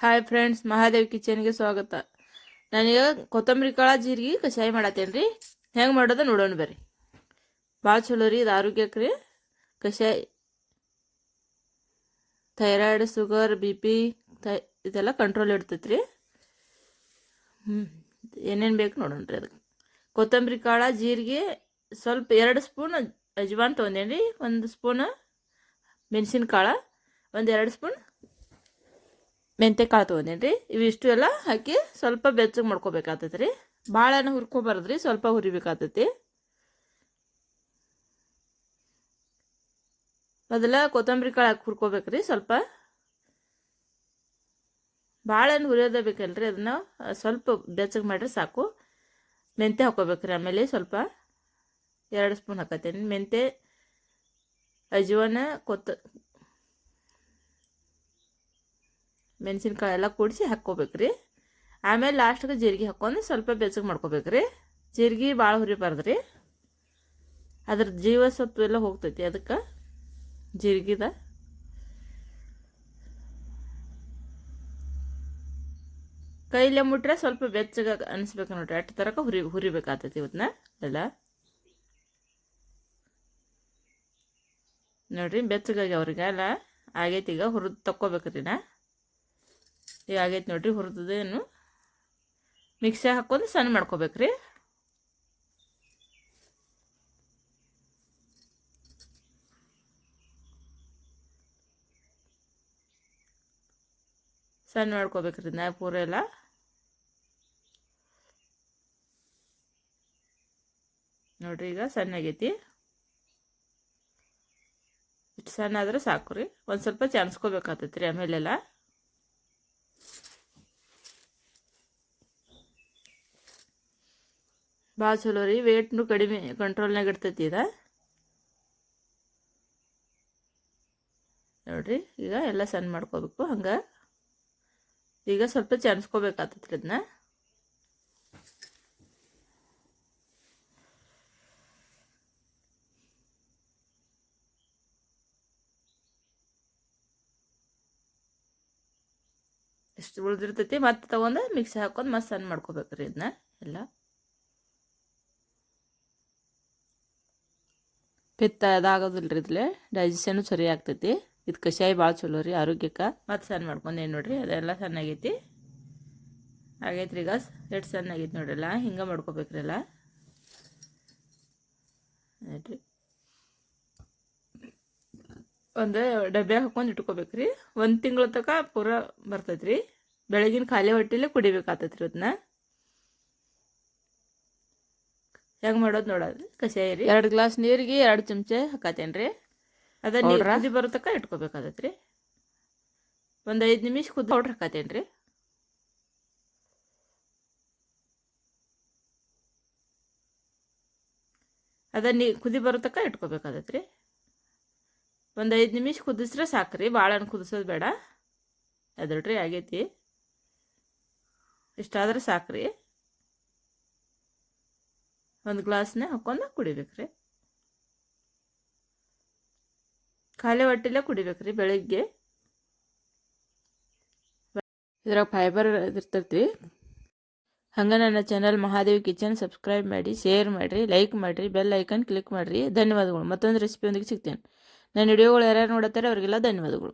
Hi friends Mahadev ಕಿಚನ್ಗೆ ಸ್ವಾಗತ. ನಾನೀಗ ಕೊತ್ತಂಬರಿ ಕಾಳು, ಜೀರಿಗೆ ಕಷಾಯ ಮಾಡತ್ತೇನೆ ರೀ ಹೆಂಗೆ ಮಾಡೋದು ನೋಡೋಣ ಬರ್ರಿ. ಭಾಳ ಚಲೋ ರೀ, ಇದು ಆರೋಗ್ಯಕ್ಕೆ ರೀ. ಕಷಾಯ, ಥೈರಾಯ್ಡ್, ಶುಗರ್, ಬಿ ಪಿ, ಥೈ, ಇದೆಲ್ಲ ಕಂಟ್ರೋಲ್ ಇಡ್ತೈತೆ ರೀ ಹ್ಞೂ ಏನೇನು ಬೇಕು ನೋಡೋಣ ರೀ ಅದಕ್ಕೆ. ಕೊತ್ತಂಬರಿ ಕಾಳು, ಜೀರಿಗೆ, ಸ್ವಲ್ಪ ಎರಡು ಸ್ಪೂನ್ ಅಜ್ವಾನ್ ತೊಗೊಂಡೇನಿ ರೀ ಒಂದು ಸ್ಪೂನ್ ಮೆಣಸಿನ ಕಾಳು ಒಂದು ಎರಡು ಸ್ಪೂನ್ ಮೆಂತೆ ಕಾಳು ತೊಗೊಂಡೇನಿ ರೀ ಇವಿಷ್ಟು ಎಲ್ಲ ಹಾಕಿ ಸ್ವಲ್ಪ ಬೆಚ್ಚಗೆ ಮಾಡ್ಕೋಬೇಕಾಗ್ತೈತೆ ರೀ ಭಾಳ ಹುರ್ಕೊಬಾರ್ದು ರೀ ಸ್ವಲ್ಪ ಹುರಿಬೇಕಾಗ್ತೈತಿ. ಮೊದಲ ಕೊತ್ತಂಬರಿ ಕಾಳು ಹಾಕಿ ಹುರ್ಕೋಬೇಕು ರೀ ಸ್ವಲ್ಪ. ಭಾಳ ಏನು ಹುರಿಯೋದೇ ಬೇಕಲ್ರಿ ಅದನ್ನ ಸ್ವಲ್ಪ ಬೆಚ್ಚಗೆ ಮಾಡಿರಿ ಸಾಕು. ಮೆಂತೆ ಹಾಕೋಬೇಕ್ರಿ ಆಮೇಲೆ ಸ್ವಲ್ಪ. ಎರಡು ಸ್ಪೂನ್ ಹಾಕತ್ತೇನೆ ಮೆಂತೆ ಅಜ್ವಾನ, ಕೊತ್ತ ಮೆಣಸಿನ್ಕಾಯಿ ಎಲ್ಲ ಕೂಡಿಸಿ ಹಾಕ್ಕೋಬೇಕ್ರಿ. ಆಮೇಲೆ ಲಾಸ್ಟ್ಗೆ ಜೀರಿಗೆ ಹಾಕ್ಕೊಂಡು ಸ್ವಲ್ಪ ಬೆಚ್ಚಗೆ ಮಾಡ್ಕೋಬೇಕ್ರಿ. ಜೀರಿಗೆ ಭಾಳ ಹುರಿಬಾರ್ದು ರೀ ಅದ್ರ ಜೀವಸತ್ವ ಎಲ್ಲ ಹೋಗ್ತೈತಿ ಅದಕ್ಕೆ ಜೀರಿಗೆದ. ಕೈಲೇ ಮುಟ್ರೆ ಸ್ವಲ್ಪ ಬೆಚ್ಚಗೆ ಅನಿಸ್ಬೇಕು ನೋಡ್ರಿ. ಅಷ್ಟು ತರಕ ಹುರಿ ಹುರಿಬೇಕಾಗ್ತೈತಿ ಇವತ್ತನ್ನ ಎಲ್ಲ. ನೋಡ್ರಿ ಬೆಚ್ಚಗಾಗಿ ಅವ್ರಿಗೆ ಎಲ್ಲ. ಆಗೈತಿ ಈಗ ಹುರಿದು ತಕ್ಕೋಬೇಕ್ರಿ ನಾ. ಈಗ ಆಗೈತೆ ನೋಡ್ರಿ ಹುರಿದೇನು ಮಿಕ್ಸಿ ಹಾಕೊಂಡು ಸಣ್ಣ ಮಾಡ್ಕೋಬೇಕ್ರಿ. ಸಣ್ಣ ಮಾಡ್ಕೋಬೇಕ್ರಿ ನಾ ಪೂರ ಎಲ್ಲ. ನೋಡ್ರಿ ಈಗ ಸಣ್ಣ ಆಗೈತಿ. ಇಷ್ಟು ಸಣ್ಣ ಆದ್ರೆ ಸಾಕು ರೀ. ಒಂದು ಸ್ವಲ್ಪ ಚಾನ್ಸ್ಕೋಬೇಕಾಗ್ತೈತಿ ರೀ ಆಮೇಲೆಲ್ಲ. ಭಾಳ ಚಲೋ ರೀ. ವೇಟ್ನು ಕಡಿಮೆ ಕಂಟ್ರೋಲ್ನಾಗ ಇರ್ತೈತಿ ಇದು. ನೋಡ್ರಿ, ಈಗ ಎಲ್ಲ ಸಣ್ಣ ಮಾಡ್ಕೋಬೇಕು. ಹಂಗೆ ಈಗ ಸ್ವಲ್ಪ ಚನ್ಸ್ಕೋಬೇಕಾಗ್ತೈತಿ ಇದನ್ನ ಎಷ್ಟು ಉಳಿದಿರ್ತೈತಿ, ಮತ್ತೆ ತಗೊಂಡು ಮಿಕ್ಸಿ ಹಾಕೊಂಡು ಮತ್ತೆ ಸಣ್ಣ ಮಾಡ್ಕೋಬೇಕ್ರಿ ಇದನ್ನ ಎಲ್ಲ. ಪಿತ್ತ ಅದಾಗೋದಿಲ್ಲ ರೀ ಇದ್ಲೆ ಡೈಜೆಷನು ಸರಿ ಆಗ್ತೈತಿ ಇದು ಕಷಾಯ ಭಾಳ ಚಲೋ ರೀ, ಆರೋಗ್ಯಕ್ಕೆ. ಮತ್ತು ಸಣ್ಣ ಮಾಡ್ಕೊಂಡೇನು ನೋಡಿರಿ, ಅದೆಲ್ಲ ಸಣ್ಣಾಗೈತಿ. ಆಗೈತೆ ರೀ ಈಗ ಎಷ್ಟು ಸಣ್ಣ ಆಗೈತೆ ನೋಡ್ರಲ್ಲ, ಹಿಂಗೆ ಮಾಡ್ಕೋಬೇಕ್ರಲ್ಲ. ನೋಡ್ರಿ ಒಂದು ಡಬ್ಬೆ ಹಾಕೊಂಡು ಇಟ್ಕೋಬೇಕ್ರಿ. ಒಂದು ತಿಂಗಳ ತನಕ ಪೂರ ಬರ್ತೈತೆ ರೀ ಬೆಳಗಿನ ಖಾಲಿ ಹೊಟ್ಟೆಲೆ ಕುಡಿಬೇಕಾಗ್ತೈತೆ ರೀ ಅದನ್ನ ಹೆಂಗೆ ಮಾಡೋದು ನೋಡೋದು ಕಷಾಯ ರೀ ಎರಡು ಗ್ಲಾಸ್ ನೀರಿಗೆ ಎರಡು ಚಮಚ ಹಾಕತ್ತೇನೆ ರೀ ಅದ ನೀರು ಕುದಿ ಬರೋ ತನಕ ಇಟ್ಕೋಬೇಕಾಗತ್ತೆ ರೀ ಒಂದು ಐದು ನಿಮಿಷ ಕುದ್ದು ಪೌಡ್ರ್ ಹಾಕತ್ತೇನೆ ರೀ ಅದ ನೀ ಕುದಿ ಬರೋ ಇಟ್ಕೋಬೇಕಾಗತ್ತೆ ಐದ್ ಒಂದು ಐದು ನಿಮಿಷ ಕುದಿಸ್ರೆ ಸಾಕ್ರಿ ಭಾಳ ಕುದಿಸೋದು ಬೇಡ. ಅದ್ರಿ ಆಗೈತಿ. ಇಷ್ಟಾದ್ರೆ ಸಾಕ್ರಿ. ಒಂದು ಗ್ಲಾಸ್ನೇ ಹಾಕೊಂಡು ಕುಡಿಬೇಕ್ರಿ ಖಾಲಿ ಹೊಟ್ಟೆಲೆ ಕುಡಿಬೇಕ್ರಿ ಬೆಳಗ್ಗೆ. ಇದ್ರಾಗ ಫೈಬರ್ ಇರ್ತೈತಿ ಹಂಗೆ ನನ್ನ ಚಾನಲ್ ಮಹಾದೇವಿ ಕಿಚನ್ ಸಬ್ಸ್ಕ್ರೈಬ್ ಮಾಡಿ ಶೇರ್ ಮಾಡಿರಿ ಲೈಕ್ ಮಾಡಿರಿ ಬೆಲ್ ಐಕನ್ ಕ್ಲಿಕ್ ಮಾಡಿರಿ. ಧನ್ಯವಾದಗಳು. ಮತ್ತೊಂದು ರೆಸಿಪಿಯೊಂದಿಗೆ ಸಿಗ್ತೇನೆ. ನನ್ನ ವಿಡಿಯೋಗಳು ಯಾರ್ಯಾರು ನೋಡುತ್ತಾರೆ, ಅವರಿಗೆಲ್ಲ ಧನ್ಯವಾದಗಳು.